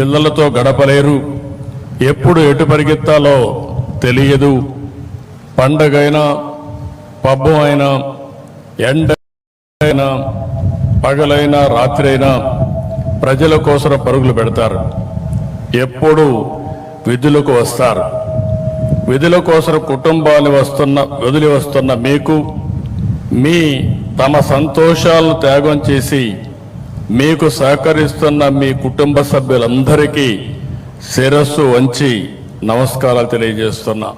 పిల్లలతో గడపలేరు. ఎప్పుడు ఎటు పరిగెత్తాలో తెలియదు. పండగైనా పబ్బం అయినా ఎండ అయినా పగలైనా రాత్రైనా ప్రజల కోసం పరుగులు పెడతారు. ఎప్పుడు విధులకు వస్తారు. విధుల కోసం కుటుంబాన్ని వస్తున్న వదిలి వస్తున్న మీకు మీ తమ సంతోషాలను త్యాగం చేసి మీకు సహకరిస్తున్న మీ కుటుంబ సభ్యులందరికీ శిరస్సు వంచి నమస్కారాలు తెలియజేస్తున్నా.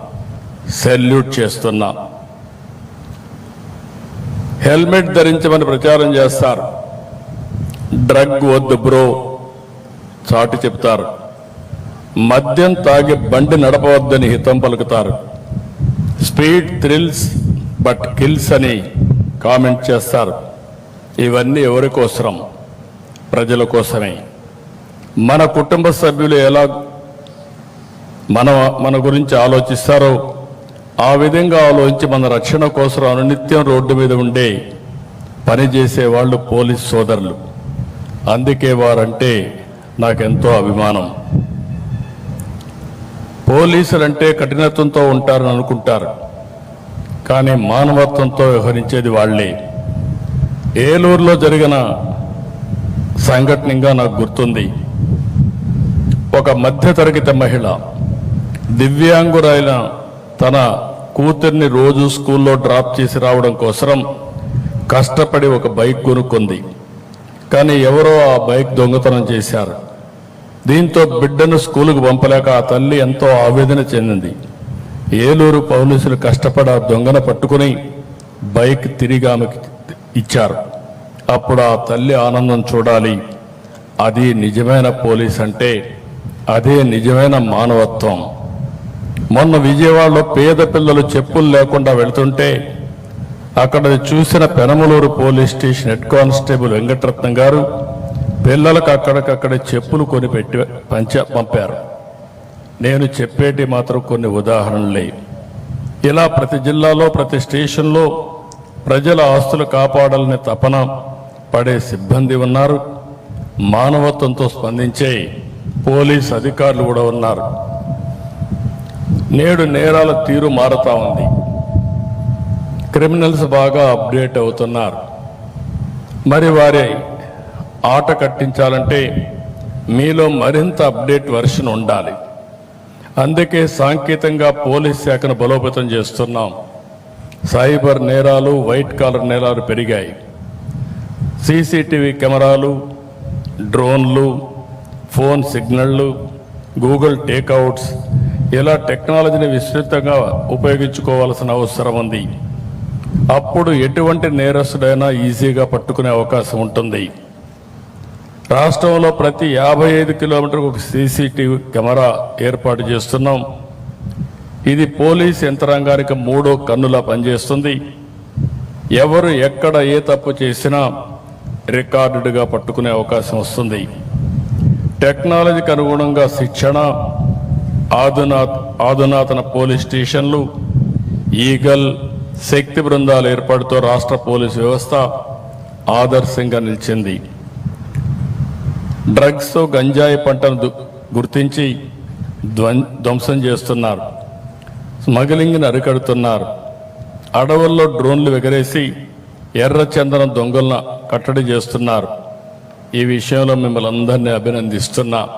సెల్యూట్ చేస్తున్నా. హెల్మెట్ ధరించమని ప్రచారం చేస్తారు. డ్రగ్ వద్దు బ్రో. చాటి చెప్తారు. మద్యం తాగి బండి నడపవద్దని హితం పలుకుతారు. స్పీడ్ థ్రిల్స్ బట్ కిల్స్ అని కామెంట్ చేస్తారు. ఇవన్నీ ఎవరికోసరం ప్రజల కోసమే. మన కుటుంబ సభ్యులు ఎలా మన మన గురించి ఆలోచిస్తారో ఆ విధంగా ఆలోచించి మన రక్షణ కోసం అనునిత్యం రోడ్డు మీద ఉండే పనిచేసే వాళ్ళు పోలీస్ సోదరులు. అందుకే వారంటే నాకెంతో అభిమానం. పోలీసులు అంటే కఠినత్వంతో ఉంటారని అనుకుంటారు. కానీ మానవత్వంతో వ్యవహరించేది వాళ్ళే. ఏలూరులో జరిగిన సంఘటనగా నాకు గుర్తుంది. ఒక మధ్యతరగతి మహిళ దివ్యాంగురైన తన కూతుర్ని రోజు స్కూల్లో డ్రాప్ చేసి రావడం కోసరం కష్టపడి ఒక బైక్ కొనుక్కుంది. కానీ ఎవరో ఆ బైక్ దొంగతనం చేశారు. దీంతో బిడ్డను స్కూలుకు పంపలేక ఆ తల్లి ఎంతో ఆవేదన చెందింది. ఏలూరు పోలీసులు కష్టపడి ఆ దొంగను పట్టుకుని బైక్ తిరిగి ఆమెకి ఇచ్చారు. అప్పుడు ఆ తల్లి ఆనందం చూడాలి. అది నిజమైన పోలీస్ అంటే అదే నిజమైన మానవత్వం. మొన్న విజయవాడలో పేద పిల్లలు చెప్పులు లేకుండా వెళుతుంటే అక్కడ చూసిన Penamaluru police station head constable Venkataratnam garu పిల్లలకు అక్కడికక్కడ చెప్పులు కొని పెట్టి పంచ పంపారు. నేను చెప్పేటి మాత్రం కొన్ని ఉదాహరణలే. ఇలా ప్రతి జిల్లాలో ప్రతి స్టేషన్లో ప్రజల ఆస్తులు కాపాడాలనే తపన పడే సిబ్బంది ఉన్నారు. మానవత్వంతో స్పందించే పోలీస్ అధికారులు కూడా ఉన్నారు. నేడు నేరాల తీరు మారుతా ఉంది. క్రిమినల్స్ బాగా అప్డేట్ అవుతున్నారు. మరి వారి ఆట కట్టించాలంటే మీలో మరింత అప్డేట్ వర్షన్ ఉండాలి. అందుకే సాంకేతికంగా పోలీస్ శాఖను బలోపేతం చేస్తున్నాం. సైబర్ నేరాలు వైట్ కాలర్ నేరాలు పెరిగాయి. సీసీటీవీ కెమెరాలు డ్రోన్లు ఫోన్ సిగ్నళ్ళు గూగుల్ టేక్అవుట్స్ ఇలా టెక్నాలజీని విస్తృతంగా ఉపయోగించుకోవాల్సిన అవసరం ఉంది. అప్పుడు ఎటువంటి నేరస్తుడైనా ఈజీగా పట్టుకునే అవకాశం ఉంటుంది. రాష్ట్రంలో ప్రతి యాభై ఐదు కిలోమీటర్కు ఒక సీసీటీవీ కెమెరా ఏర్పాటు చేస్తున్నాం. ఇది పోలీస్ యంత్రాంగానికి మూడో కన్నులా పనిచేస్తుంది. ఎవరు ఎక్కడ ఏ తప్పు చేసినా రికార్డుగా పట్టుకునే అవకాశం వస్తుంది. టెక్నాలజీకి అనుగుణంగా శిక్షణ ఆధునా ఆధునాతన పోలీస్ స్టేషన్లు ఈగల్ శక్తి బృందాల ఏర్పాటుతో రాష్ట్ర పోలీసు వ్యవస్థ ఆదర్శంగా నిలిచింది. డ్రగ్స్ గంజాయి పంటను గుర్తించి ధ్వంసం చేస్తున్నారు. స్మగ్లింగ్ని అరికడుతున్నారు. అడవుల్లో డ్రోన్లు ఎగరేసి ఎర్ర చందనం దొంగలను కట్టడి చేస్తున్నారు. ఈ విషయంలో మిమ్మల్ని అందరినీ అభినందిస్తున్నా.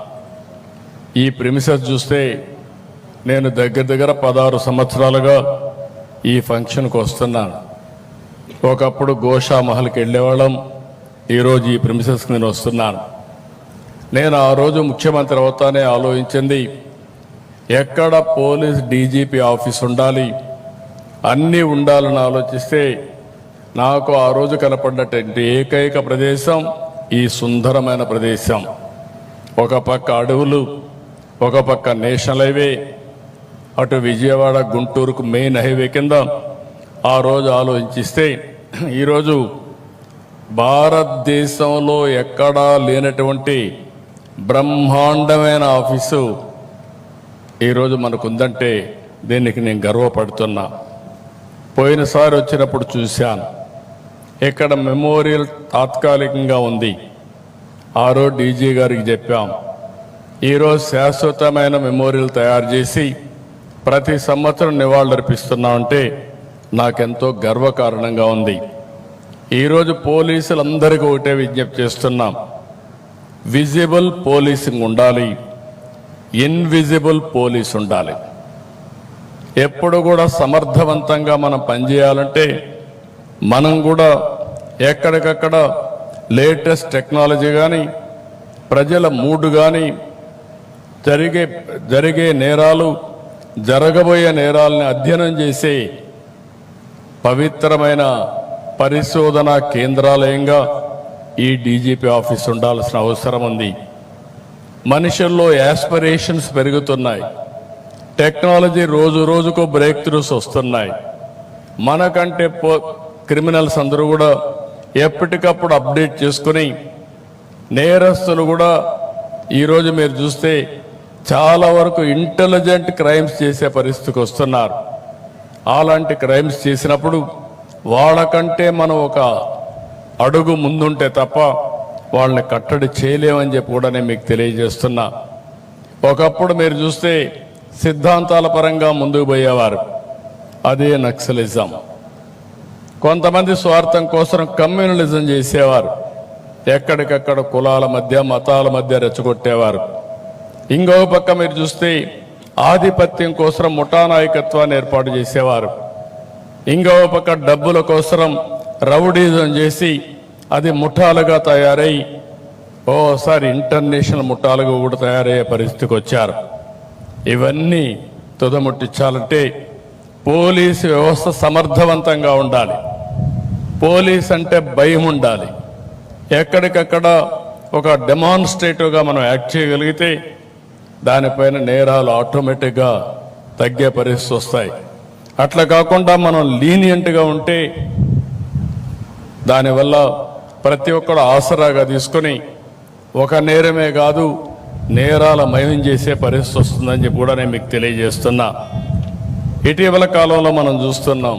ఈ ప్రిమిసెస్ చూస్తే నేను దగ్గర దగ్గర పదహారు సంవత్సరాలుగా ఈ ఫంక్షన్కి వస్తున్నాను. ఒకప్పుడు గోషా మహల్కి వెళ్ళేవాళ్ళం ఈరోజు ఈ ప్రిమిసెస్కి నేను వస్తున్నాను. నేను ఆ రోజు ముఖ్యమంత్రి అవుతానే ఆలోచించింది. ఎక్కడ పోలీస్ డీజీపీ ఆఫీస్ ఉండాలి? అన్నీ ఉండాలని ఆలోచిస్తే నాకు ఆ రోజు కనపడినటువంటి ఏకైక ప్రదేశం ఈ సుందరమైన ప్రదేశం. ఒక పక్క అడవులు ఒక పక్క నేషనల్ హైవే అటు విజయవాడ గుంటూరుకు మెయిన్ హైవే కింద ఆ రోజు ఆలోచిస్తే ఈరోజు భారతదేశంలో ఎక్కడా లేనటువంటి బ్రహ్మాండమైన ఆఫీసు ఈరోజు మనకుందంటే దీనికి నేను గర్వపడుతున్నా. పోయినసారి వచ్చినప్పుడు చూశాను. ఇక్కడ మెమోరియల్ తాత్కాలికంగా ఉంది? ఆ రోజు డీజీ గారికి చెప్పాం. ఈరోజు శాశ్వతమైన మెమోరియల్ తయారు చేసి ప్రతి సంవత్సరం నివాళులర్పిస్తున్నామంటే నాకెంతో గర్వకారణంగా ఉంది. ఈరోజు పోలీసులందరికీ ఒకటే విజ్ఞప్తి చేస్తున్నాం. విజిబుల్ పోలీసింగ్ ఉండాలి. ఇన్విజిబుల్ పోలీస్ ఉండాలి. ఎప్పుడు కూడా సమర్థవంతంగా మనం పనిచేయాలంటే మనం కూడా ఎక్కడికక్కడ లేటెస్ట్ టెక్నాలజీ కానీ ప్రజల మూడు కానీ జరిగే జరిగే నేరాలు జరగబోయే నేరాలని అధ్యయనం చేసే పవిత్రమైన పరిశోధన కేంద్రాలయంగా ఈ డీజీపీ ఆఫీస్ ఉండాల్సిన అవసరం ఉంది. మనుషుల్లో యాస్పిరేషన్స్ పెరుగుతున్నాయి. టెక్నాలజీ రోజు రోజుకు బ్రేక్ త్రూస్ వస్తున్నాయి. మనకంటే క్రిమినల్స్ అందరూ కూడా ఎప్పటికప్పుడు అప్డేట్ చేసుకుని నేరస్తులు కూడా ఈరోజు మీరు చూస్తే చాలా వరకు ఇంటెలిజెంట్ క్రైమ్స్ చేసే పరిస్థితికి వస్తున్నారు. అలాంటి క్రైమ్స్ చేసినప్పుడు వాళ్ళకంటే మనం ఒక అడుగు ముందుంటే తప్ప వాళ్ళని కట్టడి చేయలేమని చెప్పి కూడా నేను మీకు తెలియజేస్తున్నా. ఒకప్పుడు మీరు చూస్తే సిద్ధాంతాల పరంగా ముందుకు పోయేవారు. అదే నక్సలిజం. కొంతమంది స్వార్థం కోసం కమ్యూనలిజం చేసేవారు. ఎక్కడికక్కడ కులాల మధ్య మతాల మధ్య రెచ్చగొట్టేవారు. ఇంకొక పక్క మీరు చూస్తే ఆధిపత్యం కోసం ముఠా నాయకత్వాన్ని ఏర్పాటు చేసేవారు. ఇంకొక పక్క డబ్బుల కోసం రౌడీజం చేసి అది ముఠాలుగా తయారై ఓసారి ఇంటర్నేషనల్ ముఠాలుగా కూడా తయారయ్యే పరిస్థితికి వచ్చారు. ఇవన్నీ తుదముట్టించాలంటే పోలీసు వ్యవస్థ సమర్థవంతంగా ఉండాలి. పోలీస్ అంటే భయం ఉండాలి. ఎక్కడికక్కడ ఒక డెమాన్స్ట్రేటివ్గా మనం యాక్ట్ చేయగలిగితే దానిపైన నేరాలు ఆటోమేటిక్గా తగ్గే పరిస్థితి వస్తాయి. అట్లా కాకుండా మనం లీనియంట్గా ఉంటే దానివల్ల ప్రతి ఒక్కడు ఆసరాగా తీసుకొని ఒక నేరమే కాదు నేరాల మయం చేసే పరిస్థితి వస్తుందని చెప్పి కూడా నేను మీకు తెలియజేస్తున్నా. ఇటీవల కాలంలో మనం చూస్తున్నాం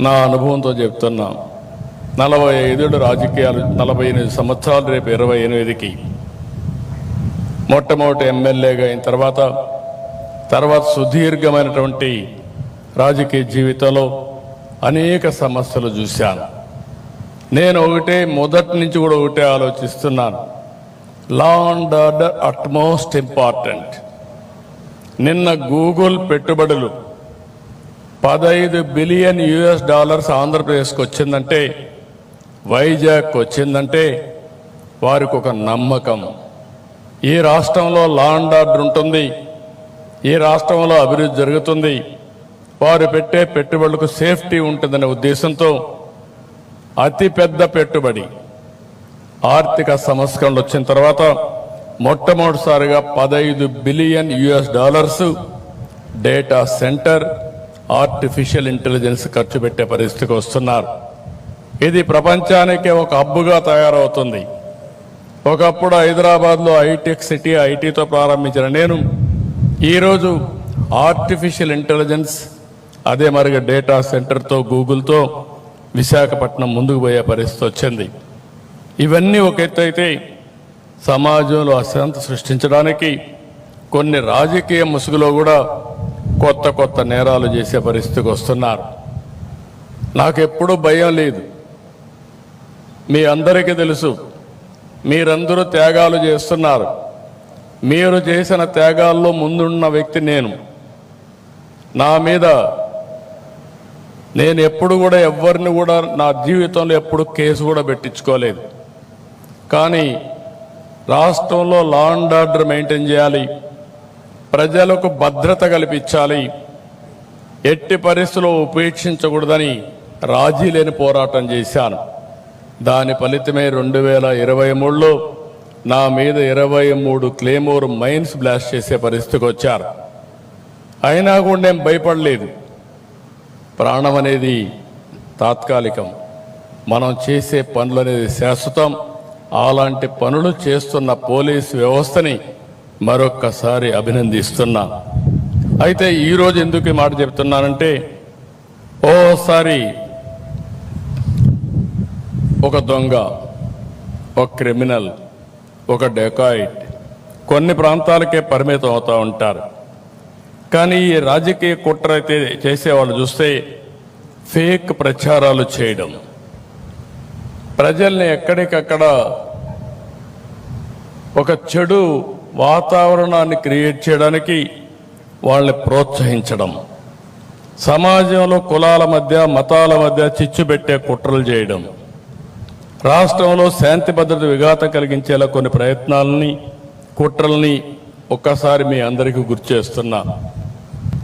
నా అనుభవంతో చెప్తున్నా. నలభై ఐదేడు రాజకీయాలు నలభై ఎనిమిది సంవత్సరాలు రేపు ఇరవై ఎనిమిదికి. మొట్టమొదటి ఎమ్మెల్యేగా అయిన తర్వాత తర్వాత సుదీర్ఘమైనటువంటి రాజకీయ జీవితంలో అనేక సమస్యలు చూశాను. నేను ఒకటే మొదటి నుంచి కూడా ఒకటే ఆలోచిస్తున్నాను. Law and order utmost important నిన్న గూగుల్ పెట్టుబడులు పదహైదు బిలియన్ యుఎస్ డాలర్స్ ఆంధ్రప్రదేశ్కి వచ్చిందంటే వైజాగ్ వచ్చిందంటే వారికి ఒక నమ్మకం. ఈ రాష్ట్రంలో లా అండ్ ఆర్డర్ ఉంటుంది ఈ రాష్ట్రంలో అభివృద్ధి జరుగుతుంది వారు పెట్టే పెట్టుబడులకు సేఫ్టీ ఉంటుందనే ఉద్దేశంతో అతిపెద్ద పెట్టుబడి. ఆర్థిక సంస్కరణలు వచ్చిన తర్వాత మొట్టమొదటిసారిగా పదహైదు billion US dollars data centre artificial intelligence ఖర్చు పెట్టే పరిస్థితికి వస్తున్నారు. ఇది ప్రపంచానికి ఒక హబ్బుగా తయారవుతుంది. ఒకప్పుడు హైదరాబాద్లో ఐటెక్ సిటీ ఐటీతో ప్రారంభించిన నేను ఈరోజు ఆర్టిఫిషియల్ ఇంటెలిజెన్స్ అదే మరిగా డేటా సెంటర్తో గూగుల్తో విశాఖపట్నం ముందుకు పోయే పరిస్థితి వచ్చింది. ఇవన్నీ ఒక ఎత్తు అయితే సమాజంలో అశాంతి సృష్టించడానికి కొన్ని రాజకీయ ముసుగులో కూడా కొత్త కొత్త నేరాలు చేసే పరిస్థితికి వస్తున్నారు. నాకెప్పుడూ భయం లేదు. మీ అందరికీ తెలుసు మీరందరూ త్యాగాలు చేస్తున్నారు. మీరు చేసిన త్యాగాల్లో ముందున్న వ్యక్తి నేను. నా మీద నేను ఎప్పుడు కూడా ఎవరిని కూడా నా జీవితంలో ఎప్పుడు కేసు కూడా పెట్టించుకోలేదు. కానీ రాష్ట్రంలో లా అండ్ ఆర్డర్ మెయింటైన్ చేయాలి. ప్రజలకు భద్రత కల్పించాలి. ఎట్టి పరిస్థితుల్లో ఉపేక్షించకూడదని రాజీ లేని పోరాటం చేశాను. దాని ఫలితమే రెండు వేల ఇరవై మూడులో నా మీద ఇరవై మూడు క్లేమోర్ మైన్స్ బ్లాస్ట్ చేసే పరిస్థితికి వచ్చారు. అయినా కూడా నేను భయపడలేదు. ప్రాణం అనేది తాత్కాలికం. మనం చేసే పనులు అనేది శాశ్వతం. అలాంటి పనులు చేస్తున్న పోలీసు వ్యవస్థని మరొక్కసారి అభినందిస్తున్నా. అయితే ఈరోజు ఎందుకు ఈ మాట చెప్తున్నానంటే ఓసారి ఒక దొంగ ఒక క్రిమినల్ ఒక డెకాయిట్ కొన్ని ప్రాంతాలకే పరిమితం అవుతూ ఉంటారు. కానీ ఈ రాజకీయ కుట్ర అయితే చేసేవాళ్ళు చూస్తే ఫేక్ ప్రచారాలు చేయడం. ప్రజల్ని ఎక్కడికక్కడ ఒక చెడు వాతావరణాన్ని క్రియేట్ చేయడానికి వాళ్ళని ప్రోత్సహించడం. సమాజంలో కులాల మధ్య మతాల మధ్య చిచ్చు పెట్టే కుట్రలు చేయడం. రాష్ట్రంలో శాంతి భద్రత విఘాతం కలిగించేలా కొన్ని ప్రయత్నాలని కుట్రల్ని ఒక్కసారి మీ అందరికీ గుర్తు చేస్తున్నా.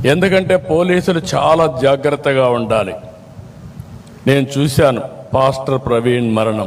ఎందుకంటే పోలీసులు చాలా జాగ్రత్తగా ఉండాలి. నేను చూశాను పాస్టర్ ప్రవీణ్ మరణం.